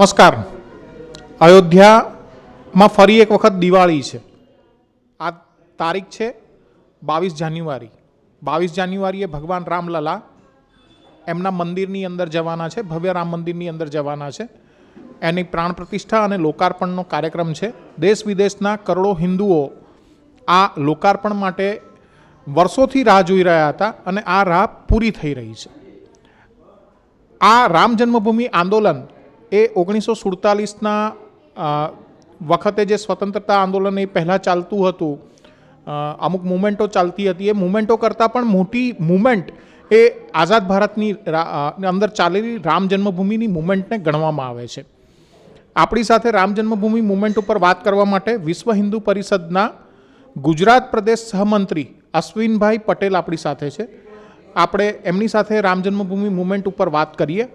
નમસ્કાર. અયોધ્યામાં ફરી એક વખત દિવાળી છે. આ તારીખ છે બાવીસ જાન્યુઆરી. બાવીસ જાન્યુઆરીએ ભગવાન રામલલા એમના મંદિરની અંદર જવાના છે, ભવ્ય રામ મંદિરની અંદર જવાના છે. એની પ્રાણ પ્રતિષ્ઠા અને લોકાર્પણનો કાર્યક્રમ છે. દેશ વિદેશના કરોડો હિન્દુઓ આ લોકાર્પણ માટે વર્ષોથી રાહ જોઈ રહ્યા હતા અને આ રાહ પૂરી થઈ રહી છે. આ રામ જન્મભૂમિ આંદોલન એ ઓગણીસો સુડતાલીસના વખતે જે સ્વતંત્રતા આંદોલન એ પહેલાં ચાલતું હતું અમુક મુમેન્ટો ચાલતી હતી, એ મુમેન્ટો કરતાં પણ મોટી મુમેન્ટ એ આઝાદ ભારતની અંદર ચાલેલી રામ જન્મભૂમિની મુમેન્ટને ગણવામાં આવે છે. આપણી સાથે રામ જન્મભૂમિ મુમેન્ટ ઉપર વાત કરવા માટે વિશ્વ હિન્દુ પરિષદના ગુજરાત પ્રદેશ સહમંત્રી અશ્વિનભાઈ પટેલ આપણી સાથે છે. આપણે એમની સાથે રામ જન્મભૂમિ મુમેન્ટ ઉપર વાત કરીએ.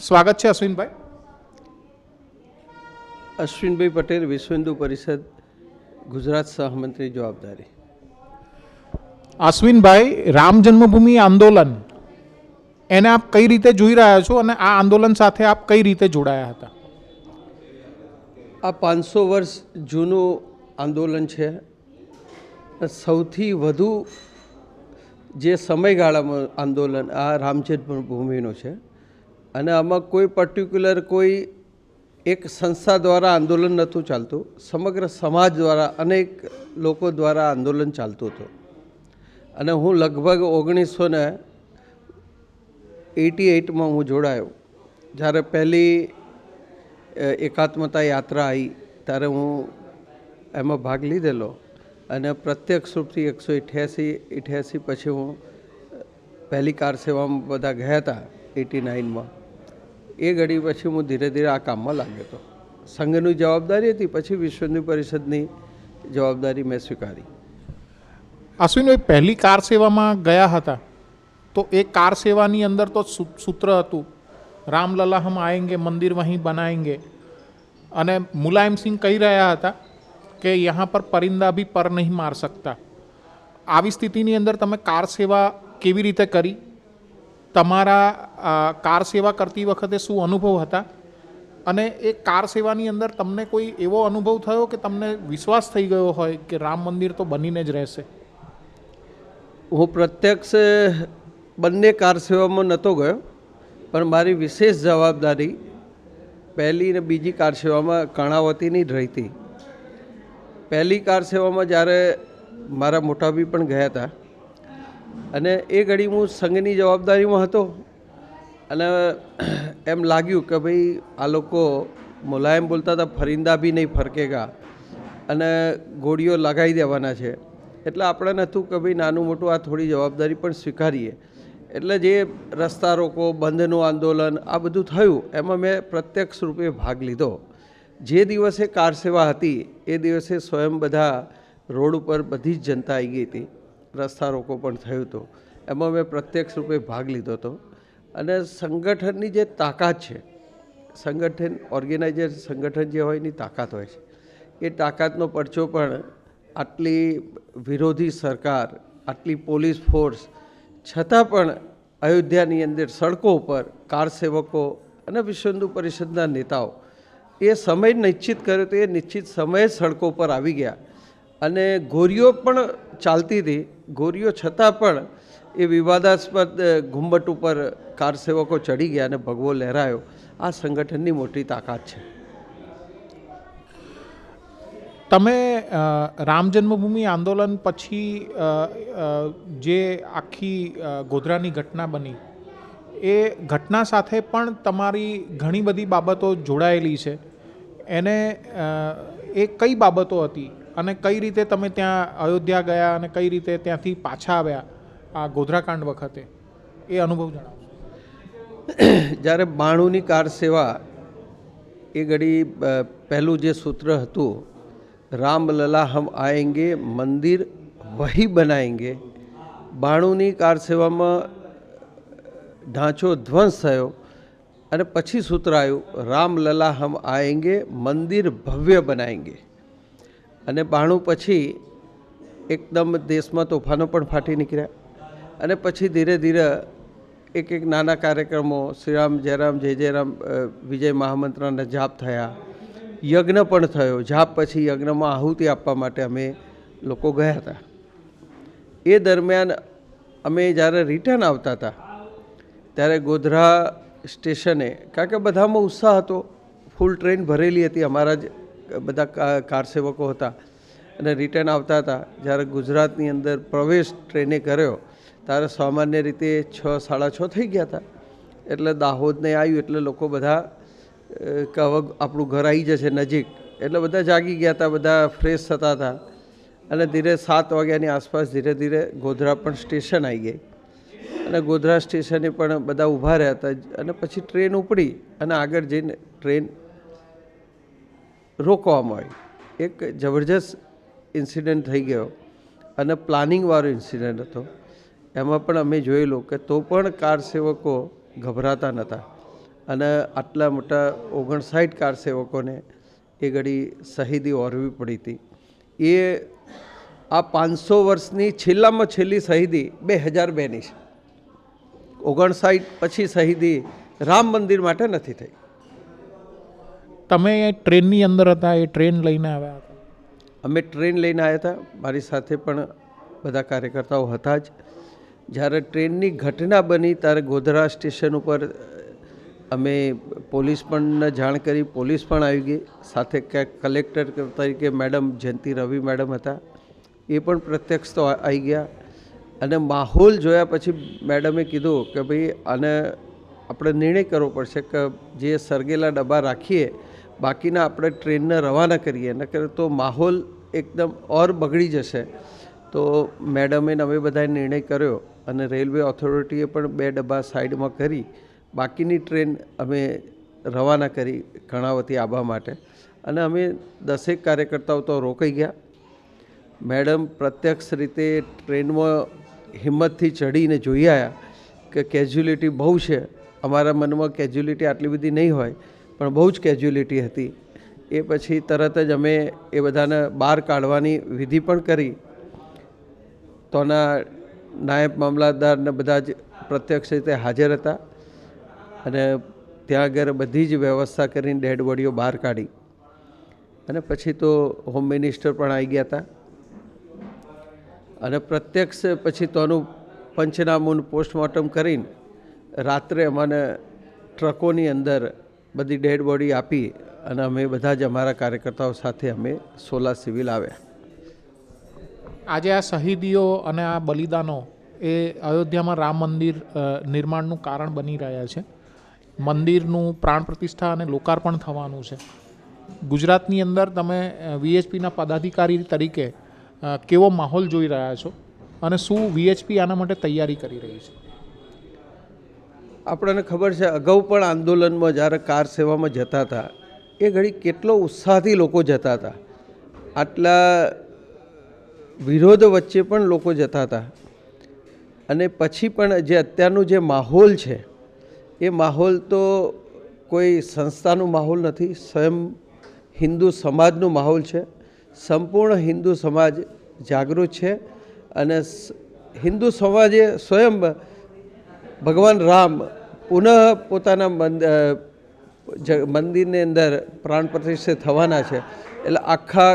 સ્વાગત છે અશ્વિનભાઈ. અશ્વિનભાઈ પટેલ વિશ્વ હિન્દુ પરિષદ ગુજરાત સહમંત્રી જવાબદારી. અશ્વિનભાઈ રામ જન્મભૂમિ આંદોલન. એને આપ કઈ રીતે જોઈ રહ્યા છો અને આ આંદોલન સાથે આપ કઈ રીતે જોડાયા હતા? આ પાંચસો વર્ષ જૂનું આંદોલન છે. સૌથી વધુ જે સમયગાળામાં આંદોલન આ રામ જન્મભૂમિનું છે. અને આમાં કોઈ પર્ટિક્યુલર કોઈ એક સંસ્થા દ્વારા આંદોલન નહોતું ચાલતું. સમગ્ર સમાજ દ્વારા, અનેક લોકો દ્વારા આંદોલન ચાલતું હતું. અને હું લગભગ ઓગણીસો ને એટી એઇટમાં હું જોડાયો. જ્યારે પહેલી એકાત્મતા યાત્રા આવી, ત્યારે હું એમાં ભાગ લીધેલો. અને પ્રત્યક્ષ રૂપથી એકસો અઠ્યાસી અઠ્યાસી પછી હું પહેલી કાર સેવામાં બધા ગયા હતા, એટી નાઇનમાં. એ ઘડી પછી હું ધીરે ધીરે આ કામમાં લાગ્યો હતો. સંઘની જવાબદારી હતી, પછી વિશ્વ પરિષદની જવાબદારી મેં સ્વીકારી. અશ્વિનભાઈ પહેલી કાર સેવામાં ગયા હતા, તો એ કાર સેવાની અંદર તો સૂત્ર હતું, રામલલા હમ આએંગે મંદિર વહીં બનાએંગે અને મુલાયમસિંહ કહી રહ્યા હતા કે યહાં પર પરિંદા ભી પર નહીં માર શકતા આવી સ્થિતિની અંદર તમે કાર સેવા કેવી રીતે કરી? તમારા કાર સેવા કરતી વખતે શું અનુભવ હતા? અને એ કાર સેવાની અંદર તમને કોઈ એવો અનુભવ થયો કે તમને વિશ્વાસ થઈ ગયો હોય કે રામ મંદિર તો બનીને જ રહેશે? હું પ્રત્યક્ષ બંને કાર સેવામાં નહોતો ગયો, પણ મારી વિશેષ જવાબદારી પહેલી ને બીજી કાર સેવામાં કર્ણાવતીની જ રહી હતી પહેલી કાર સેવામાં જ્યારે મારા મોટાભી પણ ગયા હતા અને એ ઘડી હું સંઘની જવાબદારીમાં હતો. અને એમ લાગ્યું કે ભાઈ આ લોકો મુલાયમ બોલતા હતા, ફરિંદા બી નહીં ફરકેગા. અને ગોળીઓ લગાવી દેવાના છે. એટલે આપણે નહોતું કે ભાઈ નાનું મોટું આ થોડી જવાબદારી પણ સ્વીકારીએ. એટલે જે રસ્તા રોકો, બંધનું આંદોલન, આ બધું થયું, એમાં મેં પ્રત્યક્ષ રૂપે ભાગ લીધો. જે દિવસે કાર સેવા હતી, એ દિવસે સ્વયં બધા રોડ ઉપર બધી જ જનતા આવી ગઈ હતી. રસ્તા રોકો પણ થયું હતું એમાં મેં પ્રત્યક્ષ રૂપે ભાગ લીધો હતો. અને સંગઠનની જે તાકાત છે, સંગઠન ઓર્ગેનાઇઝર સંગઠન જે હોય એની તાકાત હોય છે. એ તાકાતનો પરચો પણ આટલી વિરોધી સરકાર, આટલી પોલીસ ફોર્સ, છતાં પણ અયોધ્યાની અંદર સડકો ઉપર કાર સેવકો અને વિશ્વ હિન્દુ પરિષદના નેતાઓ એ સમય નિશ્ચિત કર્યો તો એ નિશ્ચિત સમયે સડકો પર આવી ગયા. અને ગોરીઓ પણ ચાલતી હતી. ગોરીઓ છતાં પણ એ વિવાદાસ્પદ ઘુમ્મટ ઉપર કાર સેવકો ચડી ગયા અને ભગવો લહેરાયો. આ સંગઠનની મોટી તાકાત છે. તમે રામ જન્મભૂમિ આંદોલન પછી જે આખી ગોધરાની ઘટના બની, એ ઘટના સાથે પણ તમારી ઘણી બધી બાબતો જોડાયેલી છે. એને એ કઈ બાબતો હતી? અને કઈ રીતે તમે ત્યાં અયોધ્યા ગયા અને કઈ રીતે ત્યાંથી પાછા આવ્યા આ ગોધરાકાંડ વખતે, એ અનુભવ જણાવો જ્યારે બાણુની કાર સેવા એ ઘડી પહેલું જે સૂત્ર હતું રામલલા હમ આએંગે મંદિર વહી બનાએંગે બાણુની કાર સેવામાં ઢાંચો ધ્વંસ થયો અને પછી સૂત્ર આવ્યું, રામ લલા હમ આએંગે મંદિર ભવ્ય બનાએંગે અને બાણું પછી એકદમ દેશમાં તોફાનો પણ ફાટી નીકળ્યા. અને પછી ધીરે ધીરે એક એક નાના કાર્યક્રમો, શ્રીરામ, જયરામ, જય જયરામ વિજય મહામંત્રના જાપ થયા. યજ્ઞ પણ થયો. જાપ પછી યજ્ઞમાં આહુતિ આપવા માટે અમે લોકો ગયા હતા. એ દરમિયાન અમે જ્યારે રિટર્ન આવતા હતા, ત્યારે ગોધરા સ્ટેશને, કારણ કે બધામાં ઉત્સાહ હતો. ફૂલ ટ્રેન ભરેલી હતી. અમારા જ બધા કા- કાર હતા અને રિટર્ન આવતા હતા. જ્યારે ગુજરાતની અંદર પ્રવેશ ટ્રેને કર્યો, ત્યારે સામાન્ય રીતે છ, સાડા છ થઈ ગયા હતા. એટલે દાહોદને આવ્યું એટલે લોકો બધા કે હવે આપણું ઘર આવી જશે નજીક. એટલે બધા જાગી ગયા હતા, બધા ફ્રેશ થતા હતા. અને ધીરે સાત વાગ્યાની આસપાસ ધીરે ધીરે ગોધરા પણ સ્ટેશન આવી ગઈ. અને ગોધરા સ્ટેશને પણ બધા ઊભા રહ્યા હતા. અને પછી ટ્રેન ઉપડી અને આગળ જઈને ટ્રેન રોકવામાં આવી. એક જબરજસ્ત ઇન્સિડન્ટ થઈ ગયો અને પ્લાનિંગવાળો ઇન્સિડન્ટ હતો. એમાં પણ અમે જોયેલું કે તો પણ કાર સેવકો ગભરાતા નહોતા અને આટલા મોટા ઓગણસાઠ કાર સેવકોને એ ઘડી શહીદી ઓરવી પડી હતી. એ આ પાંચસો વર્ષની છેલ્લામાં છેલ્લી શહીદી બે હજાર બેની છે. ઓગણસાઠ પછી શહીદી રામ મંદિર માટે નથી થઈ. તમે ટ્રેનની અંદર હતા, એ ટ્રેન લઈને આવ્યા હતા? અમે ટ્રેન લઈને આવ્યા હતા. મારી સાથે પણ બધા કાર્યકર્તાઓ હતા જ. જ્યારે ટ્રેનની ઘટના બની, ત્યારે ગોધરા સ્ટેશન ઉપર અમે પોલીસ પણ જાણ કરી. પોલીસ પણ આવી ગઈ. સાથે ક્યાંક કલેક્ટર તરીકે મેડમ જયંતિ રવિ મેડમ હતા. એ પણ પ્રત્યક્ષ તો આવી ગયા. અને માહોલ જોયા પછી મેડમે કીધું કે ભાઈ આને આપણે નિર્ણય કરવો પડશે કે જે સરગેલા ડબ્બા રાખીએ બાકીના આપણે ટ્રેનને રવાના કરીએ. નકર તો માહોલ એકદમ ઓર બગડી જશે. તો મેડમે નવે બધાએ નિર્ણય કર્યો અને રેલવે ઓથોરિટીએ પણ બે ડબ્બા સાઈડમાં કરી બાકીની ટ્રેન અમે રવાના કરી કર્ણાવતી આવવા માટે. અને અમે દસેક કાર્યકર્તાઓ તો રોકાઈ ગયા. મેડમ પ્રત્યક્ષ રીતે ટ્રેનમાં હિંમતથી ચડીને જોઈ આવ્યા કે કેઝ્યુલિટી બહુ છે. અમારા મનમાં કેઝ્યુલિટી આટલી બધી નહીં હોય. પણ બહુ જ કેઝ્યુલિટી હતી. એ પછી તરત જ અમે એ બધાને બહાર કાઢવાની વિધિ પણ કરી. તોના નાયબ મામલતદારને બધા જ પ્રત્યક્ષ રીતે હાજર હતા અને ત્યાં આગળ બધી જ વ્યવસ્થા કરીને ડેડ બોડીઓ બહાર કાઢી. અને પછી તો હોમ મિનિસ્ટર પણ આવી ગયા હતા અને પ્રત્યક્ષ પછી તોનું પંચનામું પોસ્ટમોર્ટમ કરીને રાત્રે અમને ટ્રકોની અંદર બધી ડેડ બોડી આપી અને અમે બધા જ અમારા કાર્યકર્તાઓ સાથે અમે સોલા સિવિલ આવ્યા. આજે આ શહીદીઓ અને આ બલિદાનો એ અયોધ્યામાં રામ મંદિર નિર્માણનું કારણ બની રહ્યા છે. મંદિરનું પ્રાણ પ્રતિષ્ઠા અને લોકાર્પણ થવાનું છે. ગુજરાતની અંદર તમે વીએચપીના પદાધિકારી તરીકે કેવો માહોલ જોઈ રહ્યા છો અને શું વીએચપી આના માટે તૈયારી કરી રહી છે? આપણને ખબર છે, અગાઉ પણ આંદોલનમાં જ્યારે કાર સેવામાં જતા હતા, એ ઘડી કેટલો ઉત્સાહથી લોકો જતા હતા. આટલા વિરોધ વચ્ચે પણ લોકો જતા હતા. અને પછી પણ જે અત્યારનું જે માહોલ છે, એ માહોલ તો કોઈ સંસ્થાનું માહોલ નથી, સ્વયં હિન્દુ સમાજનું માહોલ છે. સંપૂર્ણ હિન્દુ સમાજ જાગૃત છે અને હિન્દુ સમાજે સ્વયં ભગવાન રામ પુનઃ પોતાના મંદિરની અંદર પ્રાણ પ્રતિષ્ઠિત થવાના છે. એટલે આખા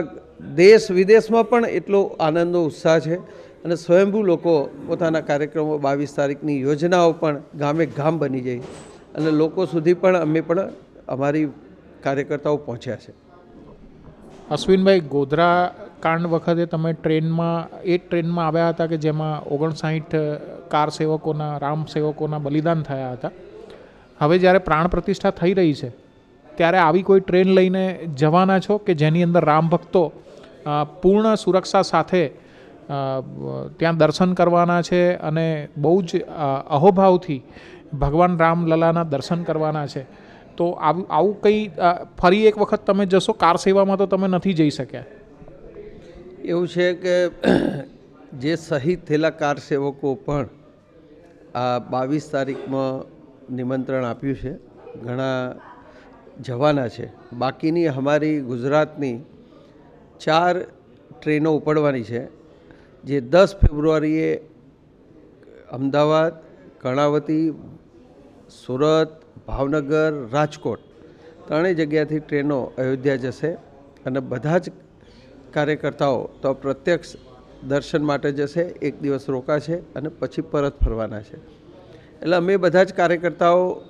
દેશ વિદેશમાં પણ એટલો આનંદનો ઉત્સાહ છે અને સ્વયંભૂ લોકો પોતાના કાર્યક્રમો બાવીસ તારીખની યોજનાઓ પણ ગામે ગામ બની જઈ અને લોકો સુધી પણ અમે પણ અમારી કાર્યકર્તાઓ પહોંચ્યા છે. અશ્વિનભાઈ ગોધરા કાંડ વખતે તમે ટ્રેનમાં, એ ટ્રેનમાં આવ્યા હતા કે જેમાં ઓગણસાઠ કાર સેવકોના, રામ સેવકોના બલિદાન થયા હતા? હવે જ્યારે પ્રાણ પ્રતિષ્ઠા થઈ રહી છે, ત્યારે આવી કોઈ ટ્રેન લઈને જવાના છો કે જેની અંદર રામ ભક્તો પૂર્ણ સુરક્ષા સાથે ત્યાં દર્શન કરવાના છે અને બહુ જ અહોભાવથી ભગવાન રામ લલાના દર્શન કરવાના છે? તો આવું આવું કંઈ ફરી એક વખત તમે જશો કાર સેવામાં તો તમે નથી જઈ શક્યા? એવું છે કે જે શહીદ થયેલા કાર સેવકો પણ આ બાવીસ તારીખમાં નિમંત્રણ આપ્યું છે. ઘણા જવાના છે. બાકીની અમારી ગુજરાતની ચાર ટ્રેનો ઉપડવાની છે. જે દસ ફેબ્રુઆરીએ અમદાવાદ, કર્ણાવતી, સુરત, ભાવનગર, રાજકોટ ત્રણેય જગ્યાથી ટ્રેનો અયોધ્યા જશે. અને બધા જ કાર્યકર્તાઓ તો પ્રત્યક્ષ દર્શન માટે જશે એક દિવસ રોકાશે અને પછી પરત ફરવાના છે. એટલે અમે બધા જ કાર્યકર્તાઓ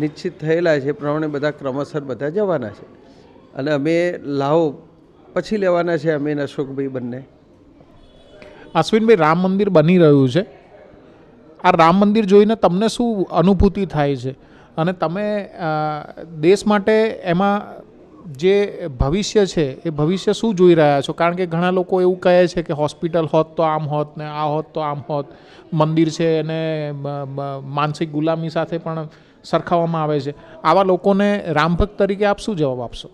નિશ્ચિત થયેલા છે પ્રમાણે બધા ક્રમશર બધા જવાના છે. અને અમે લાવો પછી લેવાના છે, અમે અશોકભાઈ બંને. અશ્વિનભાઈ, રામ મંદિર બની રહ્યું છે. આ રામ મંદિર જોઈને તમને શું અનુભૂતિ થાય છે? અને તમે દેશ માટે એમાં જે ભવિષ્ય છે, એ ભવિષ્ય શું જોઈ રહ્યા છો? કારણ કે ઘણા લોકો એવું કહે છે કે હોસ્પિટલ હોત તો આમ હોત ને આ હોત તો આમ હોત. મંદિર છે એને માનસિક ગુલામી સાથે પણ સરખાવવામાં આવે છે. આવા લોકોને રામભક્ત તરીકે આપ શું જવાબ આપશો?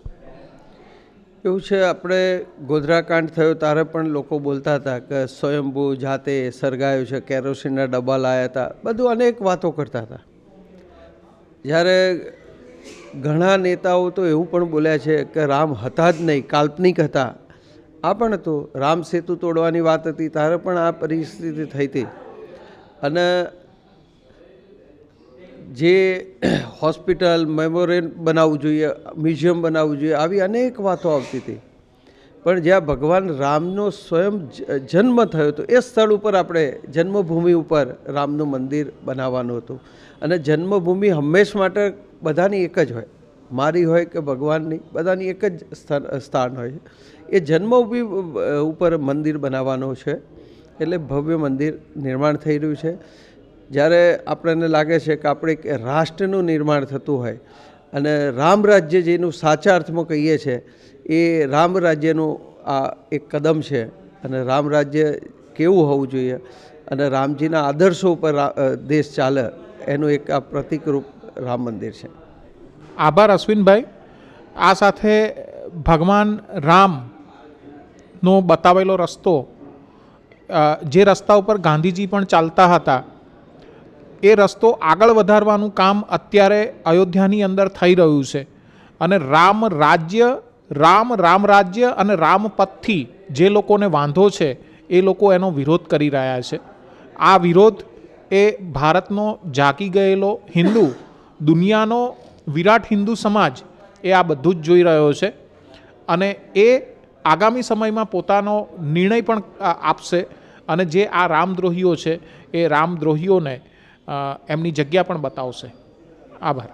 એવું છે, આપણે ગોધરાકાંડ થયો ત્યારે પણ લોકો બોલતા હતા કે સ્વયંભૂ જાતે સળગાયું છે, કેરોસીનના ડબ્બા લાયા હતા. બધું અનેક વાતો કરતા હતા. જ્યારે ઘણા નેતાઓ તો એવું પણ બોલ્યા છે કે રામ હતા જ નહીં, કાલ્પનિક હતા. આ પણ હતું રામ સેતુ તોડવાની વાત હતી, ત્યારે પણ આ પરિસ્થિતિ થઈ હતી. અને જે હોસ્પિટલ, મેમોરિયલ બનાવવું જોઈએ, મ્યુઝિયમ બનાવવું જોઈએ, આવી અનેક વાતો આવતી હતી. પણ જ્યાં ભગવાન રામનો સ્વયં જન્મ થયો હતો, એ સ્થળ ઉપર આપણે જન્મભૂમિ ઉપર રામનું મંદિર બનાવવાનું હતું. અને જન્મભૂમિ હંમેશ માટે બધાની એક જ હોય. મારી હોય કે ભગવાનની, બધાની એક જ સ્થાન હોય એ જન્મભૂમિ ઉપર મંદિર બનાવવાનું છે. એટલે ભવ્ય મંદિર નિર્માણ થઈ રહ્યું છે. જ્યારે આપણને લાગે છે કે આપણે એક રાષ્ટ્રનું નિર્માણ થતું હોય અને રામ રાજ્ય જેનું સાચા અર્થમાં કહીએ છીએ એ રામ રાજ્યનું આ એક કદમ છે અને રામ રાજ્ય કેવું હોવું જોઈએ અને રામજીના આદર્શો ઉપર દેશ ચાલે, એનું એક આ પ્રતિકરૂપ રામ મંદિર છે. આભાર, અશ્વિનભાઈ. આ સાથે ભગવાન રામનો બતાવેલો રસ્તો જે રસ્તા ઉપર ગાંધીજી પણ ચાલતા હતા, એ રસ્તો આગળ વધારવાનું કામ અત્યારે અયોધ્યાની અંદર થઈ રહ્યું છે. અને રામ રાજ્ય, રામ રામ રાજ્ય અને રામ પથથી જે લોકોને વાંધો છે, એ લોકો એનો વિરોધ કરી રહ્યા છે. આ વિરોધ એ ભારતનો જાગી ગયેલો હિન્દુ દુનિયાનો વિરાટ હિન્દુ સમાજ એ આ બધું જ જોઈ રહ્યો છે અને એ આગામી સમયમાં પોતાનો નિર્ણય પણ આપશે અને જે આ રામદ્રોહીઓ છે એ રામદ્રોહીઓને એમની જગ્યા પણ બતાવશે. આભાર.